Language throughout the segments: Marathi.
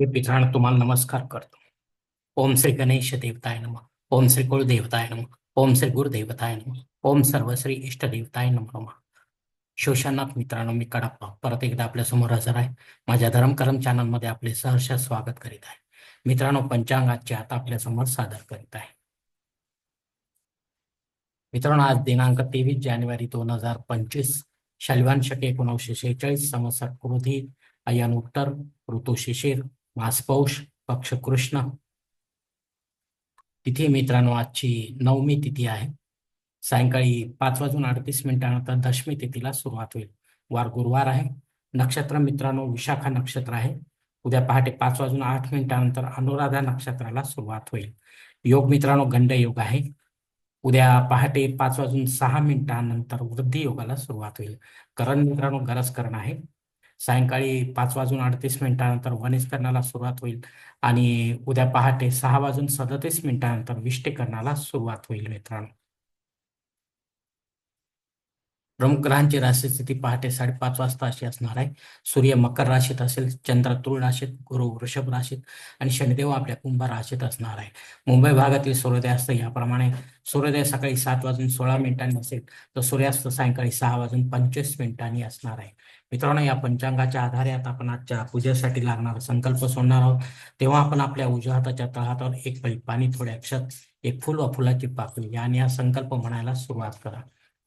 मी पिथाण तुम्हाला नमस्कार करतो. ओम श्री गणेश देवताय नम. ओम श्री कुलदेवताय नम. ओम श्री गुरुदेवताय नम. ओम सर्वश्री इष्टदेवताय इष्ट देवताय नम. शोषणात मित्रांनो मी कडाप्पा. परत एकदा आपल्यासमोर हजर आहे. माझ्या धर्मकरम चॅनलमध्ये आपले सहर्ष स्वागत करीत आहे. मित्रांनो पंचांगाचे आता आपल्यासमोर सादर करीत आहे. मित्रांनो आज दिनांक तेवीस जानेवारी दोन हजार पंचवीस शल्वान शके एकोणीसशे शेहेचाळीस संवत्सर क्रोधी अयन उत्तर ऋतू शिशिर भासपौष पक्ष कृष्ण तिथे मित्रांनो आजची नवमी तिथी आहे. सायंकाळी पाच वाजून अडतीस मिनिटानंतर दशमी तिथीला सुरुवात होईल. वार गुरुवार आहे. नक्षत्र मित्रांनो विशाखा नक्षत्र आहे. उद्या पहाटे पाच वाजून आठ मिनिटानंतर अनुराधा नक्षत्राला सुरुवात होईल. योग मित्रांनो गंड योग आहे. उद्या पहाटे पाच वाजून सहा मिनिटानंतर वृद्धी योगाला सुरुवात होईल. करण मित्रांनो गरज करण आहे. सायंकाळी पाच वाजून अडतीस मिनिटानंतर वनिष्करणाला सुरुवात होईल आणि उद्या पहाटे सहा वाजून सदतीस मिनिटानंतर विष्टीकरणाला सुरुवात होईल मित्रांनो. प्रमुख ग्रहांची राशी स्थिती पहाटे साडेपाच वाजता अशी असणार आहे. सूर्य मकर राशीत असेल चंद्र तुळ राशीत गुरु वृषभ राशीत आणि शनिदेव आपल्या कुंभ राशीत असणार आहे. मुंबई भागातील सूर्योदयास्त याप्रमाणे सूर्योदय सकाळी सात वाजून सोळा मिनिटांनी असेल तर सूर्यास्त सायंकाळी सहा वाजून पंचवीस मिनिटांनी असणार आहे. मित्रांनो या पंचांगाच्या आधारे आता आपण आजच्या पूजेसाठी लागणारा संकल्प सोडणार आहोत. तेव्हा आपण आपल्या उजव्या हाताच्या तळहातावर एक पळी पाणी थोडे अक्षत एक फुल व फुलाची पाकळी आणि हा संकल्प म्हणायला सुरुवात करा.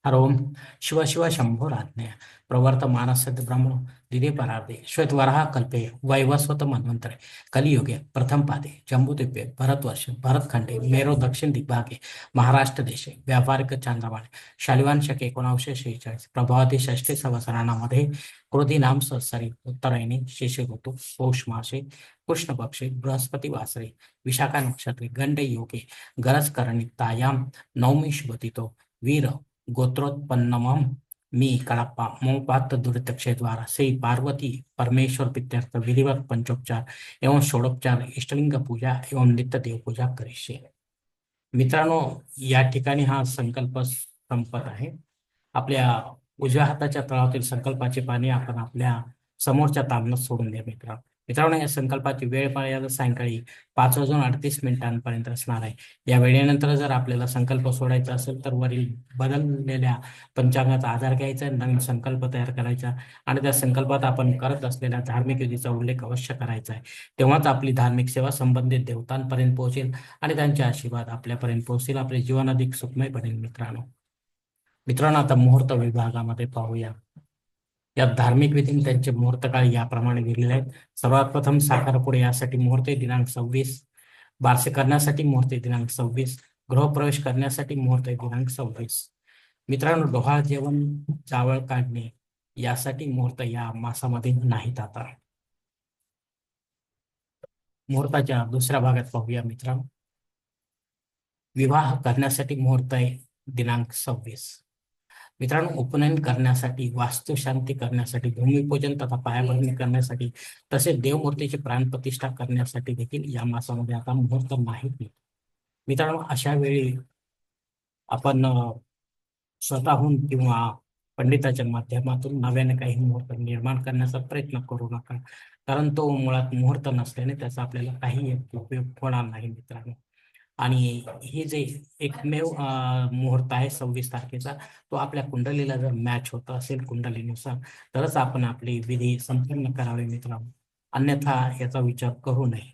हरोम शिव शिव शंभोराज्ञ प्रवर्त मानसद ब्रह्मण दिदे परार्धे श्वेतवराह कल्पे वैवस्वत मन्वंतरे कलियुगे प्रथम पादे जम्बूद्वीपे भरतवर्ष भरतखंडे मेरो दक्षिण दिग्भागे महाराष्ट्र देशे व्यावहारिक चांद्रमाने। शालिवान शके एकोणावीसशे शेहेचाळीस। प्रभावती षष्ठी संवत्सरामध्ये क्रोधी नाम संवत्सरी उत्तरायणी शिशिर ऋतू पौष मासे कृष्ण पक्षे बृहस्पती वासरे विशाखा नक्षत्रे गंड योगे गरज करणी तायाम नवमी शुभतितो वीर गोत्रोत्पन्नमम मी कड़प्पा मोपात दुरित श्री पार्वती परमेश्वर पित्यर्थ विधिवत पंचोपचार एवं षोडोपचार इष्टलिंग पूजा एवं नित्य देव पूजा करिष्ये मित्रांनो या ठिकाणी हा संकल्प संपत आहे. आपल्या उजव्या हाताच्या तळातील संकल्पाचे पाने आपण आपल्या समोरच्या तांबणात सोडून द्या मित्रांनो. मित्रांनो या संकल्पाची वेळ मर्यादा सायंकाळी पाच वाजून अडतीस मिनिटांपर्यंत असणार आहे. या वेळेनंतर जर आपल्याला संकल्प सोडायचा असेल तर वरील बदललेल्या पंचांगाचा आधार घ्यायचा नवीन संकल्प तयार करायचा आणि त्या संकल्पात आपण करत असलेल्या धार्मिक विधीचा उल्लेख अवश्य करायचा आहे. तेव्हाच आपली धार्मिक सेवा संबंधित देवतांपर्यंत पोहोचेल आणि त्यांचे आशीर्वाद आपल्यापर्यंत पोहोचेल आपले जीवन अधिक सुखमय बनेल मित्रांनो. मित्रांनो आता मुहूर्त विभागामध्ये पाहूया. या धार्मिक विधीने त्यांचे मुहूर्त काळ याप्रमाणे दिलेले आहेत. सर्वात प्रथम साखरपुडे यासाठी मुहूर्त दिनांक सव्वीस. बारसे करण्यासाठी मुहूर्त दिनांक सव्वीस. गृहप्रवेश करण्यासाठी मुहूर्त दिनांक सव्वीस. मित्रांनो डोहाळ जेवण चावळ काढणे यासाठी मुहूर्त या मासामध्ये नाहीत आता. मुहूर्ताच्या दुसऱ्या भागात पाहूया मित्रांनो. विवाह करण्यासाठी मुहूर्त आहे दिनांक सव्वीस. मित्रांनो उपनयन करण्यासाठी वास्तुशांती करण्यासाठी भूमिपूजन तथा पायाभरणी करण्यासाठी तसेच देवमूर्तीची प्राणप्रतिष्ठा करण्यासाठी देखील या मासामध्ये आता मुहूर्त नाहीत मित्रांनो अशा वेळी आपण स्वतःहून किंवा पंडिताच्या माध्यमातून नव्याने काही मुहूर्त निर्माण करण्याचा प्रयत्न करू नका. कारण तो मुळात मुहूर्त नसल्याने त्याचा आपल्याला काही उपयोग होणार नाही मित्रांनो. आणि हे जे एकमेव मुहूर्त आहे सव्वीस तारखेचा तो आपल्या कुंडलीला जर मॅच होत असेल कुंडलीनुसार तरच आपण आपली विधी संपन्न करावे मित्रांनो. अन्यथा याचा विचार करू नये.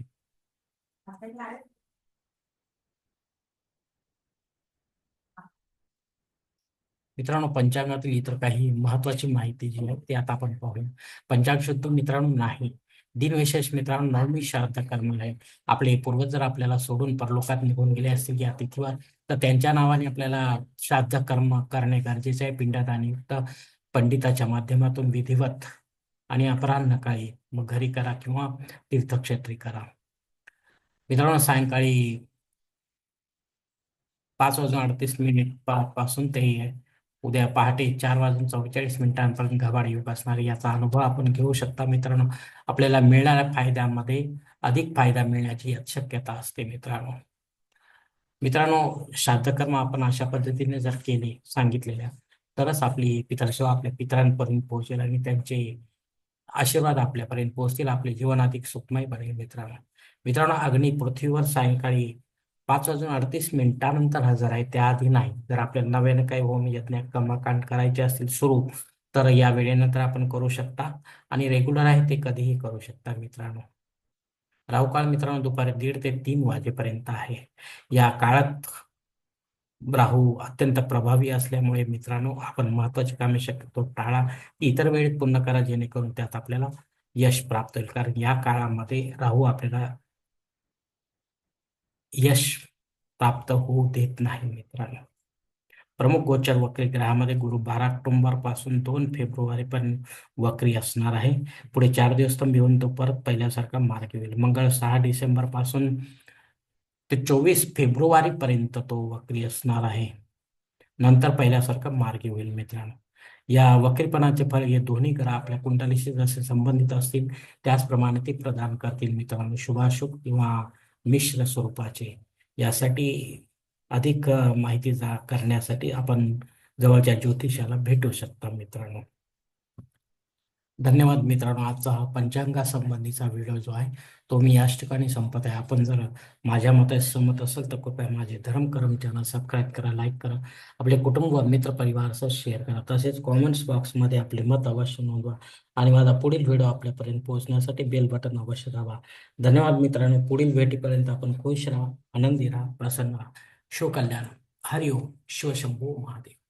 मित्रांनो पंचांगातील इतर काही महत्वाची माहिती जी आहे ती आता आपण पाहूया. पंचांग शुद्ध मित्रांनो नाही. दिनविशेष मित्रांनो नवमी श्राद्ध कर्म आहे. आपले पूर्वज जर आपल्याला सोडून परलोकात निघून गेले असतील या तिथीवर तर त्यांच्या नावाने आपल्याला श्राद्ध कर्म करणे गरजेचे आहे. पिंडात आणि पंडिताच्या माध्यमातून विधिवत आणि अपराह्न काळी मग घरी करा किंवा तीर्थक्षेत्री करा. मित्रांनो सायंकाळी पाच वाजून अडतीस मिनिटपासून ते उद्या पहाटे चार वाजून चौवेचाळीस मिनिटांपर्यंत घबाड योग असणार याचा अनुभव आपण घेऊ शकता मित्रांनो. आपल्याला मिळणाऱ्या फायद्यामध्ये अधिक फायदा मिळण्याची शक्यता असते मित्रांनो. मित्रांनो श्राद्धकर्म आपण अशा पद्धतीने जर केले सांगितलेल्या तरच आपली पितरसेवा आपल्या पितरांपर्यंत पोहोचेल आणि त्यांचे आशीर्वाद आपल्यापर्यंत पोहोचतील. आपले जीवन अधिक सुखमय बनेल मित्रांनो. मित्रांनो अग्नी पृथ्वीवर सायंकाळी पाच वाजून अडतीस मिनिटानंतर हजर आहे. त्याआधी नाही. जर आपल्याला नव्यानं काही होम यज्ञ कर्मकांड करायचे असतील सुरू तर या वेळेनंतर आपण करू शकता. आणि रेग्युलर आहे ते कधीही करू शकता मित्रांनो. राहुकाळ मित्रांनो दुपारी दीड ते तीन वाजेपर्यंत आहे. या काळात राहू अत्यंत प्रभावी असल्यामुळे मित्रांनो आपण महत्वाची कामे शक्यतो टाळा. इतर वेळेत पूर्ण करा जेणेकरून त्यात आपल्याला यश प्राप्त होईल. कारण या काळामध्ये राहू आपल्याला यश प्राप्त होऊ देत नाही मित्रांनो. प्रमुख गोचर वक्री ग्रहामध्ये गुरु बारा ऑक्टोंबरपासून दोन फेब्रुवारी पर्यंत वक्री असणार आहे. पुढे चार दिवस तर येऊन तो परत पहिल्यासारखा मार्ग होईल मंगळ सहा डिसेंबरपासून ते चोवीस फेब्रुवारी पर्यंत तो वक्री असणार आहे. नंतर पहिल्यासारखा मार्गी होईल मित्रांनो. या वक्रीपणाचे फळ हे दोन्ही ग्रह आपल्या कुंडलीशी जसे संबंधित असतील त्याचप्रमाणे ते प्रदान करतील मित्रांनो. शुभाशुभ किंवा मिश्र स्वरूपाचे. यासाठी अधिक माहिती जा करण्यासाठी आपण जवळच्या ज्योतिषाला भेटू शकता मित्रांनो. धन्यवाद मित्रांनो. आजचा हा पंचांगा संबंधीचा व्हिडिओ जो आहे तो मी याच ठिकाणी संपत आहे. आपण जर माझ्या मते सहमत असेल तर कृपया माझे धर्म करम चॅनल सबस्क्राईब करा लाईक करा आपले कुटुंब व मित्र परिवारासह शेअर करा. तसेच कॉमेंट्स बॉक्समध्ये आपले मत अवश्य नोंदवा आणि माझा पुढील व्हिडिओ आपल्यापर्यंत पोहोचण्यासाठी बेल बटन अवश्य दाबा. धन्यवाद मित्रांनो. पुढील भेटीपर्यंत आपण खुश राहा आनंदी राहा प्रसन्न राहा. शिवकल्याण हरिओम. शिवशंभू महादेव.